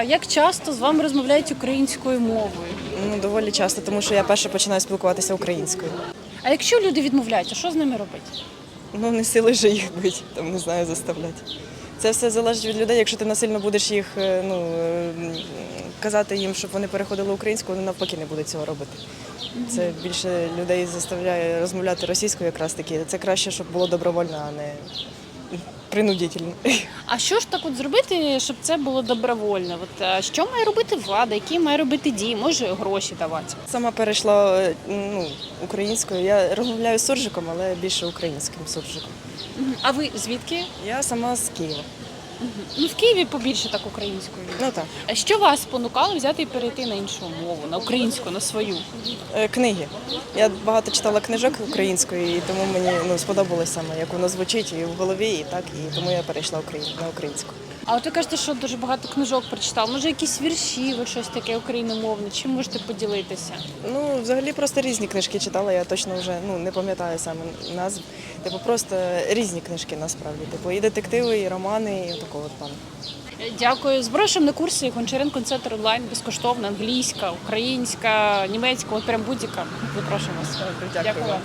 А як часто з вами розмовляють українською мовою? Ну, доволі часто, тому що я перше починаю спілкуватися українською. А якщо люди відмовляються, що з ними робити? Ну, не сили же їх бить, там не знаю, заставляти. Це все залежить від людей. Якщо ти насильно будеш їх е, ну, е, казати їм, щоб вони переходили українською, вони навпаки не будуть цього робити. Це більше людей заставляє розмовляти російською якраз таки. Це краще, щоб було добровольно, а не принудительно. А що ж так от зробити, щоб це було добровольно? От е, що має робити влада, які має робити дії? Може гроші давати? Сама перейшла е, ну, українською. Я розмовляю з суржиком, але більше українським суржиком. А ви звідки? Я сама з Києва. Ну в Києві побільше так українською. Ну так. А що вас спонукало взяти і перейти на іншу мову, на українську, на свою? Е, Книги. Я багато читала книжок української, і тому мені ну, сподобалось саме, як воно звучить і в голові, і так, і тому я перейшла на українську. А от ви кажете, що дуже багато книжок прочитав. Може, якісь вірші, ви щось таке україномовне? Чим можете поділитися? Ну, взагалі просто різні книжки читала, я точно вже ну, не пам'ятаю саме назв. Типу, просто різні книжки насправді. Типу, і детективи, і романи, і такого от плану. Дякую. Зброшуємо на курси Гончаренко Центр онлайн безкоштовно, англійська, українська, німецька, от прям будь-яка. Запрошуємо вас. Дякую. Дякую.